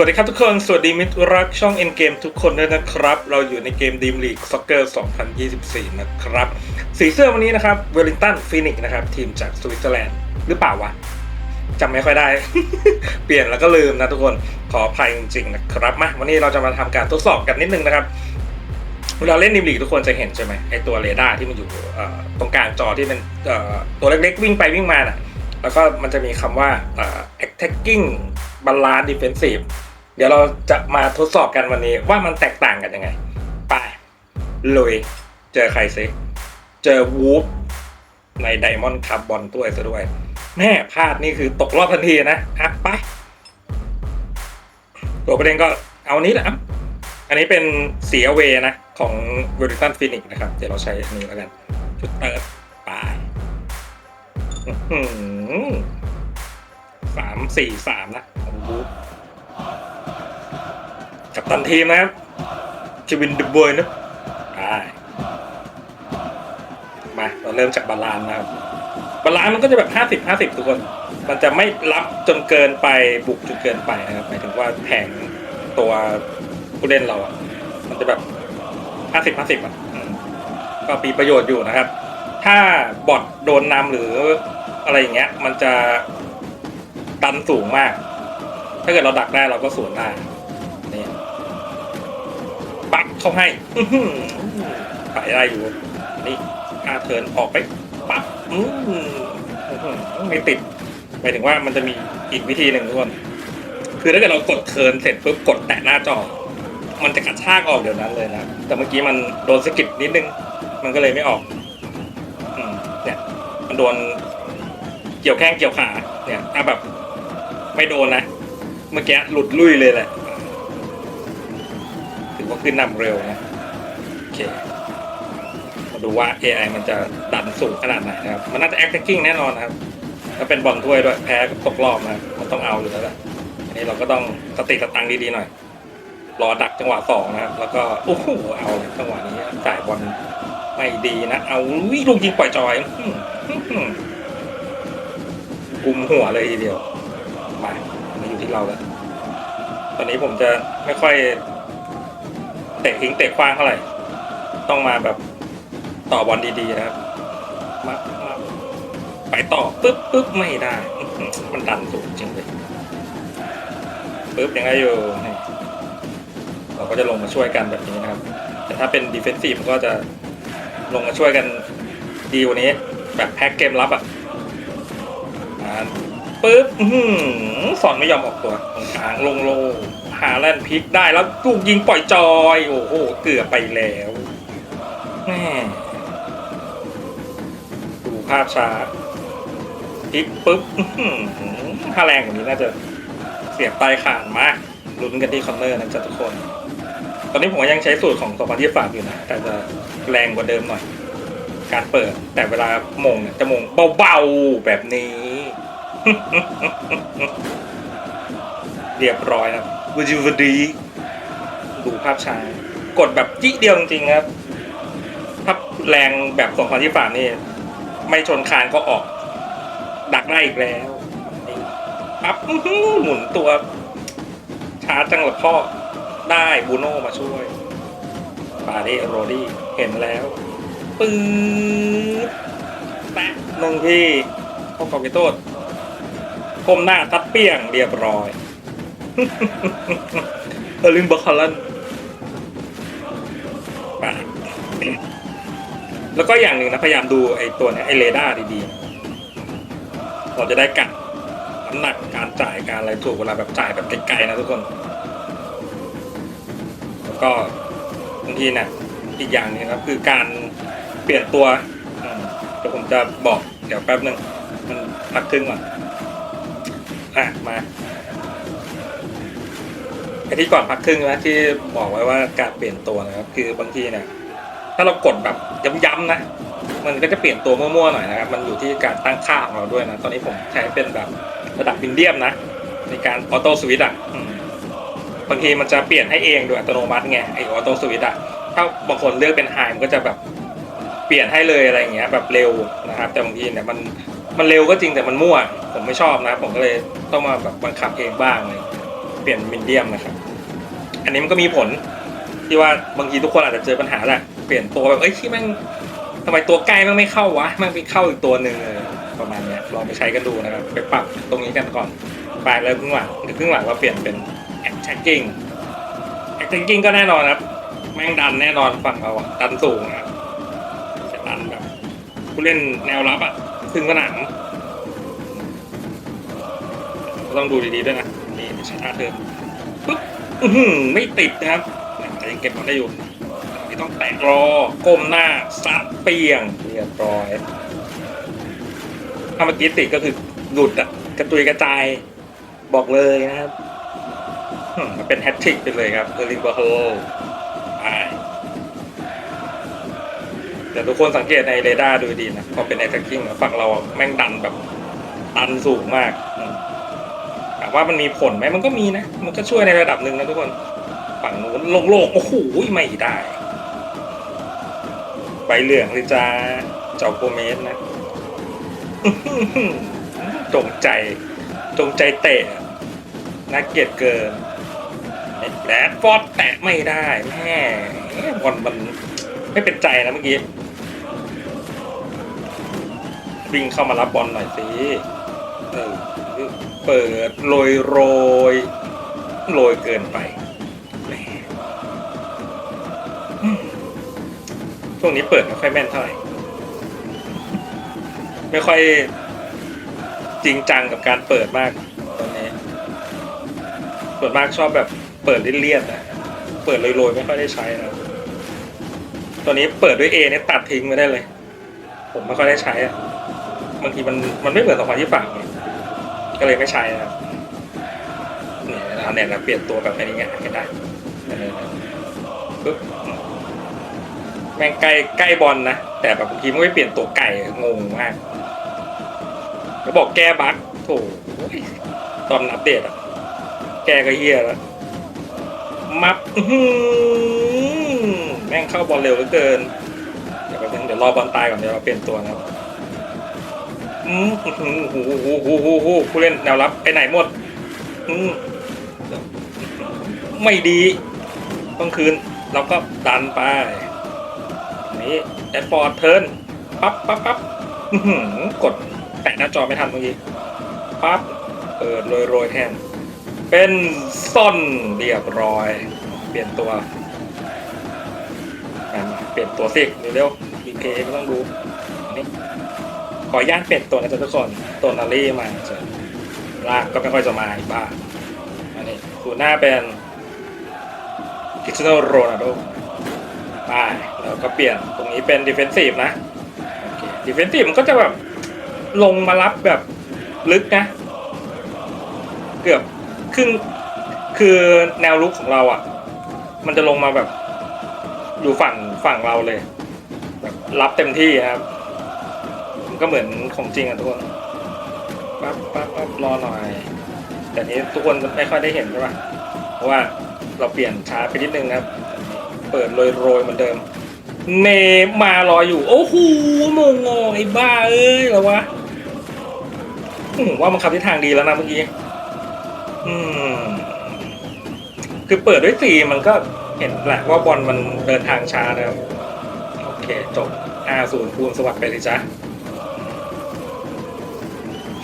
วัสดีครับทุกคน สวัสดีมิตรรักช่อง Endgame ทุกคนด้วยนะครับ เราอยู่ในเกม Dream League Soccer 2024 นะครับ สีเสื้อวันนี้นะครับเวลลิงตันฟินิกนะครับ ทีมจากสวิตเซอร์แลนด์หรือเปล่าวะจำไม่ค่อยได้ เปลี่ยนแล้วก็ลืมนะทุกคนขออภัยจริงๆนะครับมาวันนี้เราจะมาทำการทดสอบกันนิดนึงนะครับเวลาเล่นดิมลีกทุกคนจะเห็นใช่ไหมไอตัวเรดาร์ที่มันอยู่ตรงกลางจอที่เป็นตัวเล็กๆ วิ่งไปวิ่งมาน่ะแล้วก็มันจะมีคำว่าเอ่อ attacking balance defensive เดี๋ยวเราจะมาทดสอบกันวันนี้ว่ามันแตกต่างกันยังไง ไปลุยเจอใครซิเจอวูฟในไดมอนด์คับบอลตัวยซะด้วย แม่พลาดนี่คือตกรอบทันทีนะอะไปตัวประเด็นก็เอานี้แหละอันนี้เป็นสีอเวนะ ของเวอร์ i ตันฟินิกนะครับ เดี๋ยวเราใช้อันนี้แล้วกันชุดเติร์ดไปสามสี่สามนะของบูธ กับตันทีมนะครับจวินเดบอยนะไปมาเราเริ่มจากบาลานนะครับบาลานมันก็จะแบบห้าสิบห้าสิบทุกคน มันจะไม่รับจนเกินไปบุกจนเกินไปนะครับหมายถึงว่าแผงตัวผู้เล่นเราอะมันจะแบบห้าสิบห้าสิบอะก็มีประโยชน์อยู่นะครับ ถ้าบอทโดนนำหรืออะไรอย่างเงี้ย มันจะดันสูงมาก ถ้าเกิดเราดักได้เราก็สวนได้นี่ ปักเข้าให้ไปได้อยู่ นี่อาเทินออกไปปั๊บอืมอื้อหือไม่ติดหมายถึงว่ามันจะมีอีกวิธีหนึ่งทุกคนคือถ้าเกิดเรากดเทินเสร็จปุ๊บกดแตะหน้าจอ มันจะกระชากออกเดี๋ยวนั้นเลยนะ แต่เมื่อกี้มันโดนสกิดนิดนึง มันก็เลยไม่ออกเนี่ย มันโดนเกี่ยวแข้งเกี่ยวขา เนี่ยถ้าแบบ ไม่โดนนะ เมื่อกี้หลุดลุยเลยแหละ ถือว่าขึ้นนำเร็วนะโอเคมาดูว่า AI มันจะดันสูงขนาดไหนนะครับ มันน่าจะ attacking แน่นอนนะครับถ้าเป็นบอลถ้วยด้วยแพ้ก็ตกรอบนะมันต้องเอาอยู่แล้วแหละอันนี้เราก็ต้องสติสตังดีๆหน่อย รอดักจังหวะสองนะครับ แล้วก็โอ้โหเอาจังหวะนี้จ่ายบอลไม่ดีนะเอาวิลูกยิงปล่อยจอยกุมหัวเลยทีเดียวมามาอยู่ที่เราแล้วตอนนี้ผมจะไม่ค่อย เตะทิ้งเตะคว้างเท่าไหร่ ต้องมาแบบต่อบอลดีๆนะครับมามาไปต่อปึ๊บปึ๊บไม่ได้ มันดันสูงจริงเลยปึ๊บยังไงอยู่เราก็จะลงมาช่วยกันแบบนี้นะครับ แต่ถ้าเป็นดีเฟนซีฟก็จะลงมาช่วยกันดีกว่านี้แบบแพ็กเกมรับอะปึ๊บสอนไม่ยอมออกตัวตรงกลางลงโล หาแลนด์พลิกได้แล้วลูกยิงปล่อยจอย โอ้โห เกือบไปแล้วแม่ดูภาพช้าพลิกปึ๊บอื้อหือถ้าแรงกว่านี้น่าจะเสียบปลายขาดมากลุ้นกันที่คอนเนอร์นะจ๊ะทุกคน ตอนนี้ผมยังใช้สูตรของสองพันยี่ฝากอยู่นะ แต่จะแรงกว่าเดิมหน่อย การเปิด แต่เวลามงเนี่ยจะมงเบาๆแบบนี้ เรียบร้อยนะ วจิวดีดูภาพช้ากดแบบจิเดียวจริงๆครับถ้าแรงแบบสองพันยี่ฝ่านี่ ไม่ชนคานก็ออก ดักได้อีกแล้วปั๊บหมุนตัวช้าจังหรอพ่อได้บูโน่มาช่วยปาเดโรดี้เห็นแล้วปื๊ดแปะหนึ่งที่เข้ากอกิโต้ก้มหน้าตัดเปี้ยงเรียบร้อย เออลิงเบอร์คาลันไปแล้วก็อย่างหนึ่งนะพยายามดูไอ้ตัวเนี้ยไอ้เรดาร์ดีๆเราจะได้กัดน้ำหนักการจ่ายการอะไรถูกเวลาแบบจ่ายแบบไกลๆนะทุกคน แล้วก็บางทีเนี่ยอีกอย่างหนึงครับคือการเปลี่ยนตัวเดี๋ยวผมจะบอกเดี๋ยวแป๊บหนึ่งมันพักครึ่งก่อนอะมา อ้ที่ก่อนพักครึ่งนะที่บอกไว้ว่าการเปลี่ยนตัวนะครับ คือบางทีเนี่ยถ้าเรากดแบบย้ำๆนะ มันก็จะเปลี่ยนตัวมั่วๆหน่อยนะครับ มันอยู่ที่การตั้งค่าของเราด้วยนะ ตอนนี้ผมใช้เป็นแบบระดับวินเดียมนะ ในการออโต้สวิตช์อะบางทีมันจะเปลี่ยนให้เองโดยอัตโนมัติไงไอออโต้สวิตช์อะถ้าบางคนเลือกเป็นไฮมันก็จะแบบเปลี่ยนให้เลยอะไรอย่างเงี้ยแบบเร็วนะครับ แต่บางทีเนี่ยมันมันเร็วก็จริงแต่มันมั่ว ผมไม่ชอบนะ ผมก็เลยต้องมาแบบบังคับเองบ้างเลย ลี่ยนมินเดียมนะครับ อันนี้มันก็มีผลที่ว่าบางทีทุกคนอาจจะเจอปัญหาแหละเปลี่ยนตัวแบบเอ้ยที่แม่งทำไมตัวใกล้แม่งไม่เข้าวะแม่งไปเข้าอีกตัวหนึ่งประมาณเนี้ยลองไปใช้กันดูนะครับ ไปปรับตรงนี้กันก่อนไปแล้วครึ่งหลังหรือครึ่งหลังเราเปลี่ยนเป็น attacking attacking ก็แน่นอนครับ แม่งดันแน่นอนฝั่งเราดันสูงนะครับจะดันแบบผู้เล่นแนวรับอะซึ่งสนามก็ต้องดูดีๆด้วยนะ นี่ชนะเธอปึ๊บอื้อหือไม่ติดนะครับแต่ยังเก็บบอลได้อยู่นี่ต้องแตะรอก้มหน้าซัดเปียงเรียบร้อยถ้าเมื่อกี้ติดก็คือหลุดอะกระตุยกระจายบอกเลยนะครับมันเป็นแฮตทริกไปเลยครับเอลิงบอร์โฮไปแต่ทุกคนสังเกตในเรดาร์ดูดีนะพอเป็น attacking นะฝั่งเราแม่งดันแบบดันสูงมากอืามว่ามันมีผลไหมมันก็มีนะ มันก็ช่วยในระดับหนึ่งนะทุกคน ฝั่งนู้นลงโล่งโอ้โหไม่ได้ใบเหลืองเลยจ้าเจ้าโกเมสนะจงใจจงใจเตะน่าเกลียดเกินแรดฟอดแตะไม่ได้แม่บอลมันไม่เป็นใจนะเมื่อกี้วิ่งเข้ามารับบอลหน่อยสิเออ เปิดโรยโรยโรยเกินไปช่วงนี้เปิดไม่ค่อยแม่นเท่าไหร่ ไม่ค่อยจริงจังกับการเปิดมากตอนนี้ส่วนมากชอบแบบเปิดเลี่ยนๆนะ เปิดโรยๆไม่ค่อยได้ใช้นะตอนนี้เปิดด้วย A เนี่ยตัดทิ้งไม่ได้เลย ผมไม่ค่อยได้ใช้อะบางทีมันมันไม่เหมือนสองพันที่ฝั่ง ก็เลยไม่ใช้นะครับเนี่ยเอาเนี่ยนะเปลี่ยนตัวแบบอันนี้ไงก็ได้ปึ๊บแม่งใกล้ใกล้บอลนะ แต่แบบบางทีมันไม่เปลี่ยนตัวไก่งงมากก็บอกแก้บั๊กโถตอนอัปเดตอะแก้ก็เฮียแล้วมับแม่งเข้าบอลเร็วเหลือเกิน เดี๋ยวเดี๋ยวรอบอลตายก่อนเดี๋ยวเราเปลี่ยนตัวนะ ครับอืมอื้อหือหูหูหูหูหูผู้เล่นแนวรับไปไหนหมด อืมไม่ดีต้องคืน เราก็ดันไป นี่แอดฟอร์ดเทิร์นปั๊บปั๊บปั๊บกดแตะหน้าจอไม่ทันเมื่อกี้ปั๊บเปิดโรยโรยแทน เป็นซ่อนเรียบร้อย เปลี่ยนตัว เปลี่ยนตัวสิเร็วๆดีเคก็ต้องดู ขออนุญาตเปลี่ยนตัวนะจ๊ะทุกคนตัวนารี่มาลากก็ไม่ค่อยจะมาอีกบ้างอันนี้สูนหน้าเป็นคริสเตียโนโรนัลโดไปแล้วก็เปลี่ยนตรงนี้เป็นดิเฟนซีฟนะดิเฟนซีฟมันก็จะแบบลงมารับแบบลึกนะ เกือบครึ่งคือแนวลุกของเราอะ มันจะลงมาแบบอยู่ฝั่งฝั่งเราเลย แบบรับเต็มที่ครับ ก็เหมือนของจริงอะทุกคนปั๊บปั๊บปั๊บรอหน่อย แต่นี้ทุกคนไม่ค่อยได้เห็นใช่ปะเพราะว่าเราเปลี่ยนช้าไปนิดนึงครับ เปิดโรยโรยๆเหมือนเดิม เนมารออยู่ โอ้โหมงงไอ้บ้าเอ้ยเหรอวะว่ามันขับทิศทางดีแล้วนะเมื่อกี้อืมคือเปิดด้วยสี่มันก็เห็นแหละว่าบอลมันเดินทางช้านะครับ โอเค จบอาศูนย์คูณสวัสดิ์ไปเลยจ้ะ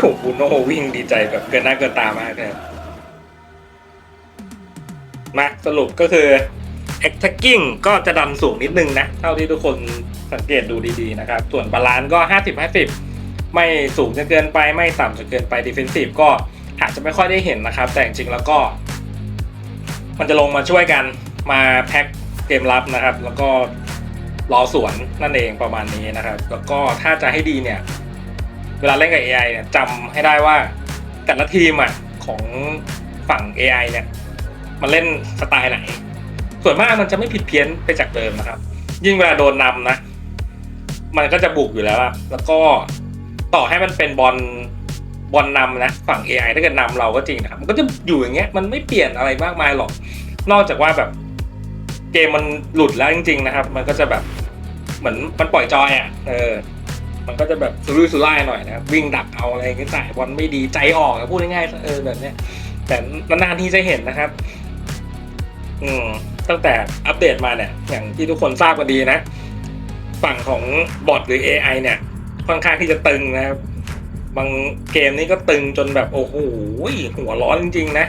โอ้บูโน่วิ่งดีใจแบบเกินหน้าเกินตามากเลยมาสรุปก็คือ attacking ก็จะดันสูงนิดนึงนะ เท่าที่ทุกคนสังเกตดูดีๆนะครับ ส่วนบาลานซ์ก็ 50-50 ไม่สูงจนเกินไปไม่ต่ำจนเกินไป defensive ก็อาจจะไม่ค่อยได้เห็นนะครับ แต่จริงๆแล้วก็ มันจะลงมาช่วยกันมาแพ็คเกมรับนะครับ แล้วก็รอสวนนั่นเองประมาณนี้นะครับ แล้วก็ถ้าจะให้ดีเนี่ย เวลาเล่นกับ AI เนี่ยจำให้ได้ว่าแต่ละทีมอะของฝั่ง AI เนี่ยมันเล่นสไตล์ไหน ส่วนมากมันจะไม่ผิดเพี้ยนไปจากเดิมนะครับ ยิ่งเวลาโดนนำนะ มันก็จะบุกอยู่แล้วอะแล้วก็ต่อให้มันเป็นบอลบอลนำนะฝั่ง AI ถ้าเกิดนำเราก็จริงนะครับมันก็จะอยู่อย่างเงี้ยมันไม่เปลี่ยนอะไรมากมายหรอก นอกจากว่าแบบเกมมันหลุดแล้วจริง ๆ นะครับ มันก็จะแบบเหมือนมันปล่อยจอยอะเออ มันก็จะแบบสุรุ่ยสุร่ายหน่อยนะครับวิ่งดักเอาอะไรอย่างเงี้ยใส่บอลไม่ดีใจออกอะพูดง่ายๆเออแบบเนี้ยแต่นานๆที่จะเห็นนะครับ อืมตั้งแต่อัปเดตมาเนี่ย อย่างที่ทุกคนทราบกันดีนะ ฝั่งของบอทหรือ AI เนี่ย ค่อนข้างที่จะตึงนะครับ บางเกมนี้ก็ตึงจนแบบโอ้โหหัวร้อนจริงๆนะ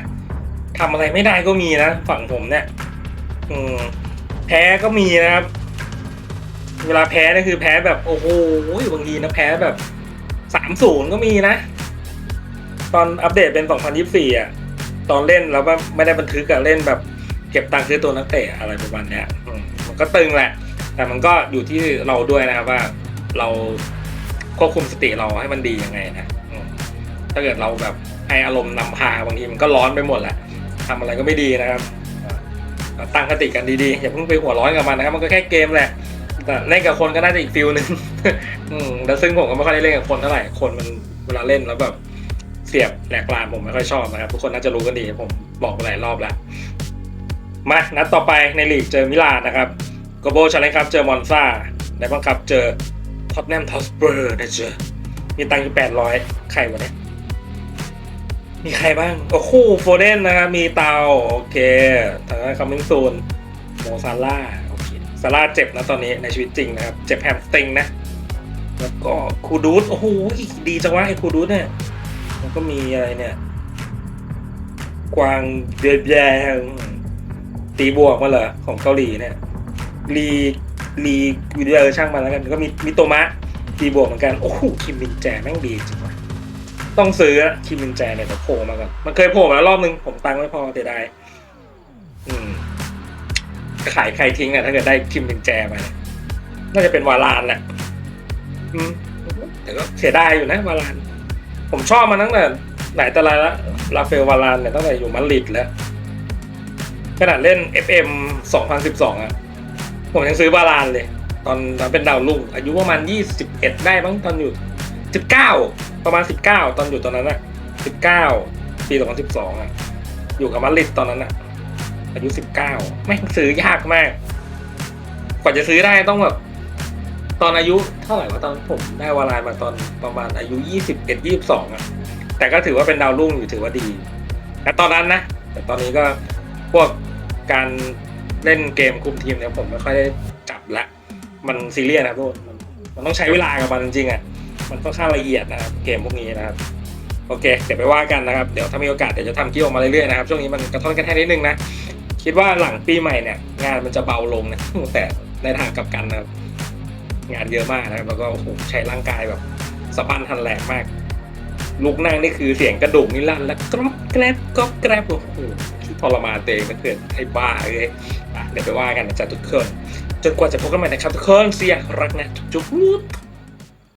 ทำอะไรไม่ได้ก็มีนะ ฝั่งผมเนี่ย อืมแพ้ก็มีนะครับ เวลาแพ้นี่คือแพ้แบบโอ้โหบางทีนะแพ้แบบสามศูนย์ก็มีนะ ตอนอัปเดตเป็น2024อะตอนเล่นแล้วก็ไม่ได้บันทึกอะเล่นแบบ เก็บตังค์ซื้อตัวนักเตะอะไรประมาณเนี้ยมันก็ตึงแหละ แต่มันก็อยู่ที่เราด้วยนะครับว่าเราควบคุมสติเราให้มันดียังไงนะถ้าเกิดเราแบบให้อารมณ์นำพาบางทีมันก็ร้อนไปหมดแหละทำอะไรก็ไม่ดีนะครับตั้งสติกันดีๆอย่าเพิ่งไปหัวร้อนกับมันนะครับ มันก็แค่เกมแหละ เล่นกับคนก็น่าจะอีกฟิลหนึ่งแล้วซึ่งผมก็ไม่ค่อยได้เล่นกับคนเท่าไหร่ คนมันเวลาเล่นแล้วแบบเสียบแหลกลานผมไม่ค่อยชอบนะครับทุกคนน่าจะรู้กันดีผมบอกมาหลายรอบแล้ว มา นัดต่อไปในลีกเจอมิลานนะครับโกโบชาเลนครับเจอมอนซาในบังคับเจอท็อตแนมทอสเปอร์นะเจอมีตังค์อยู่แปดร้อยใครวะเนี่ยมีใครบ้าง โอ้โหโฟเดนนะครับมีเตาโอเคทางด้านคัมมิงซูนโมซาร่า ซาร่าเจ็บนะตอนนี้ในชีวิตจริงนะครับ เจ็บแฮมสตริงนะ แล้วก็คูดูสโอ้โหดีจังวะไอ้คูดูสเนี่ย แล้วก็มีอะไรเนี่ย กวางเบียแยงตีบวกมาเหรอของเกาหลีเนี่ยรีรีวิดีโอช่างมาแล้วกัน ก็มีมิโตมะตีบวกเหมือนกันโอ้โหคิมมินแจแม่งดีจริงวะต้องซื้อคิมมินแจเนี่ยแต่โผล่มาก่อนมันเคยโผล่มาแล้วรอบนึงผมตังค์ไม่พอเสียดาย ขายใครทิ้งอะถ้าเกิดได้คิมมินแจมาเนี่ยน่าจะเป็นวาลานแหละอืมแต่ก็เสียดายอยู่นะวาลาน ผมชอบมาตั้งแต่ไหนแต่ไรละลาเฟลวาลานเนี่ยตั้งแต่อยู่มาดริดแล้วขนาดเล่น FM 2012 อะ ผมยังซื้อบาลานเลย ตอนตอนเป็นดาวรุ่งอายุประมาณ 21 ได้บ้างตอนอยู่ 19 ประมาณ 19 ตอนอยู่ตอนนั้นอะ 19 ปี 2012 อะ อยู่กับมาดริดตอนนั้นอะ อายุ19ไม่งซื้อยากมาก กว่าจะซื้อได้ต้องแบบ ตอนอายุเท่าไหร่วะตอนผมได้วาลานมาตอนประมาณอายุ21 22อะ แต่ก็ถือว่าเป็นดาวรุ่งอยู่ถือว่าดีแต่ตอนนั้นนะ แต่ตอนนี้ก็พวกการเล่นเกมคุมทีมเนี่ยผมไม่ค่อยได้จับละมันซีเรียสนะครับทุกคนมันมันต้องใช้เวลากับมันจริงๆอะมันค่อนข้างละเอียดนะครับเกมพวกนี้นะครับโอเค เดี๋ยวไปว่ากันนะครับ เดี๋ยวถ้ามีโอกาสเดี๋ยวจะทำคลิปออกมาเรื่อยๆนะครับ ช่วงนี้มันกระท้อนกันแค่นิดนึงนะ คิดว่าหลังปีใหม่เนี่ย งานมันจะเบาลงนะแต่ในทางกลับกันนะครับงานเยอะมากนะครับแล้วก็โอ้โหใช้ร่างกายแบบสะบันทันแรงมาก ลุกนั่งนี่คือเสียงกระดูกนี่ลั่นแล้วกรอบแกรบกรอบแกรบโอ้โหทรมานตัวเองมันเกิดให้บ้าเลยเดี๋ยวไปว่ากันนะจ๊ะทุกคนจนกว่าจะพบกันใหม่นะครับทุกคนเสียรักนะจุ๊บ